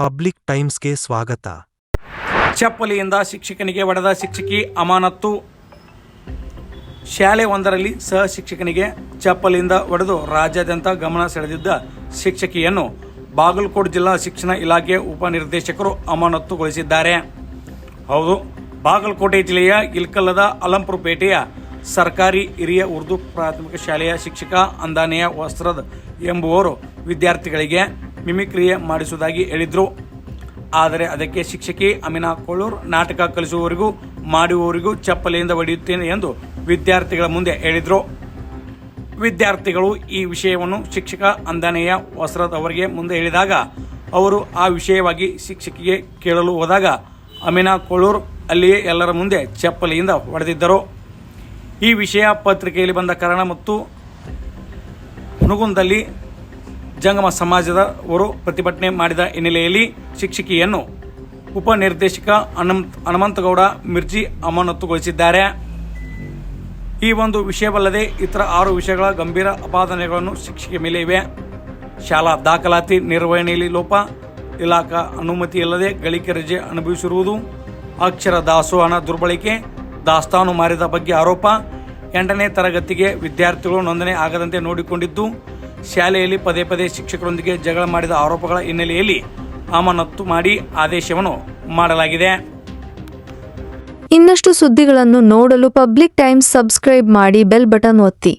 Public ಟೈಮ್ಸ್ಗೆ ಸ್ವಾಗತ. ಚಪ್ಪಲಿಯಿಂದ ಶಿಕ್ಷಕನಿಗೆ ಒಡೆದ ಶಿಕ್ಷಕಿ ಅಮಾನತ್ತು. ಶಾಲೆ ಒಂದರಲ್ಲಿ ಸಹ ಶಿಕ್ಷಕನಿಗೆ ಚಪ್ಪಲಿಯಿಂದ ಒಡೆದು ರಾಜ್ಯಾದ್ಯಂತ ಗಮನ ಸೆಳೆದಿದ್ದ ಶಿಕ್ಷಕಿಯನ್ನು ಬಾಗಲಕೋಟೆ ಜಿಲ್ಲಾ ಶಿಕ್ಷಣ ಇಲಾಖೆ ಉಪನಿರ್ದೇಶಕರು ಅಮಾನತ್ತುಗೊಳಿಸಿದ್ದಾರೆ. ಹೌದು, ಬಾಗಲಕೋಟೆ ಜಿಲ್ಲೆಯ ಇಲ್ಕಲ್ಲದ ಅಲಂಪುರಪೇಟೆಯ ಸರ್ಕಾರಿ ಹಿರಿಯ ಉರ್ದು ಪ್ರಾಥಮಿಕ ಶಾಲೆಯ ಶಿಕ್ಷಕ ಅಂದಾನೆಯ ವಸ್ತ್ರದ ಎಂಬುವರು ವಿದ್ಯಾರ್ಥಿಗಳಿಗೆ ಮಿಮಿಕ್ರಿಯೆ ಮಾಡಿಸುವುದಾಗಿ ಹೇಳಿದರು. ಆದರೆ ಅದಕ್ಕೆ ಶಿಕ್ಷಕಿ ಅಮಿನಾ ಕೊಳ್ಳೂರ್ ನಾಟಕ ಕಲಿಸುವವರಿಗೂ, ಮಾಡುವವರಿಗೂ ಚಪ್ಪಲಿಯಿಂದ ಹೊಡೆಯುತ್ತೇನೆ ಎಂದು ವಿದ್ಯಾರ್ಥಿಗಳ ಮುಂದೆ ಹೇಳಿದರು. ವಿದ್ಯಾರ್ಥಿಗಳು ಈ ವಿಷಯವನ್ನು ಶಿಕ್ಷಕ ಅಂದನೆಯ ವಸ್ರದ್ ಅವರಿಗೆ ಮುಂದೆ ಹೇಳಿದಾಗ, ಅವರು ಆ ವಿಷಯವಾಗಿ ಶಿಕ್ಷಕಿಗೆ ಕೇಳಲು ಹೋದಾಗ, ಅಮಿನಾ ಕೊಳ್ಳೂರ್ ಅಲ್ಲಿಯೇ ಎಲ್ಲರ ಮುಂದೆ ಚಪ್ಪಲಿಯಿಂದ ಹೊಡೆದಿದ್ದರು. ಈ ವಿಷಯ ಪತ್ರಿಕೆಯಲ್ಲಿ ಬಂದ ಕಾರಣ ಮತ್ತು ಹುನಗುಂದಲ್ಲಿ ಜಂಗಮ ಸಮಾಜದವರು ಪ್ರತಿಭಟನೆ ಮಾಡಿದ ಹಿನ್ನೆಲೆಯಲ್ಲಿ ಶಿಕ್ಷಕಿಯನ್ನು ಉಪನಿರ್ದೇಶಕ ಹನುಮಂತ್ ಹನುಮಂತಗೌಡ ಮಿರ್ಜಿ ಅಮಾನತುಗೊಳಿಸಿದ್ದಾರೆ. ಈ ಒಂದು ವಿಷಯವಲ್ಲದೆ ಇತರ ಆರು ವಿಷಯಗಳ ಗಂಭೀರ ಅಪಾದನೆಗಳನ್ನು ಶಿಕ್ಷೆಗೆ ಮೇಲೆ ಇವೆ. ಶಾಲಾ ದಾಖಲಾತಿ, ನಿರ್ವಹಣೆಯಲ್ಲಿ ಲೋಪ, ಇಲಾಖಾ ಅನುಮತಿ ಇಲ್ಲದೆ ಗಳಿಕೆ ರಜೆ ಅನುಭವಿಸಿರುವುದು, ಅಕ್ಷರ ದಾಸೋಹನ ದುರ್ಬಳಕೆ, ದಾಸ್ತಾನು ಮಾರಿದ ಬಗ್ಗೆ ಆರೋಪ, ಎಂಟನೇ ತರಗತಿಗೆ ವಿದ್ಯಾರ್ಥಿಗಳು ನೋಂದಣಿ ಆಗದಂತೆ ನೋಡಿಕೊಂಡಿದ್ದು ಶಾಲೆಯಲ್ಲಿ ಪದೇ ಪದೇ ಶಿಕ್ಷಕರೊಂದಿಗೆ ಜಗಳ ಮಾಡಿದ ಆರೋಪಗಳ ಹಿನ್ನೆಲೆಯಲ್ಲಿ ಅಮಾನತ್ತು ಮಾಡಿ ಆದೇಶವನ್ನು ಮಾಡಲಾಗಿದೆ. ಇನ್ನಷ್ಟು ಸುದ್ದಿಗಳನ್ನು ನೋಡಲು ಪಬ್ಲಿಕ್ ಟೈಮ್ಸ್ ಸಬ್ಸ್ಕ್ರೈಬ್ ಮಾಡಿ ಬೆಲ್ ಬಟನ್ ಒತ್ತಿ.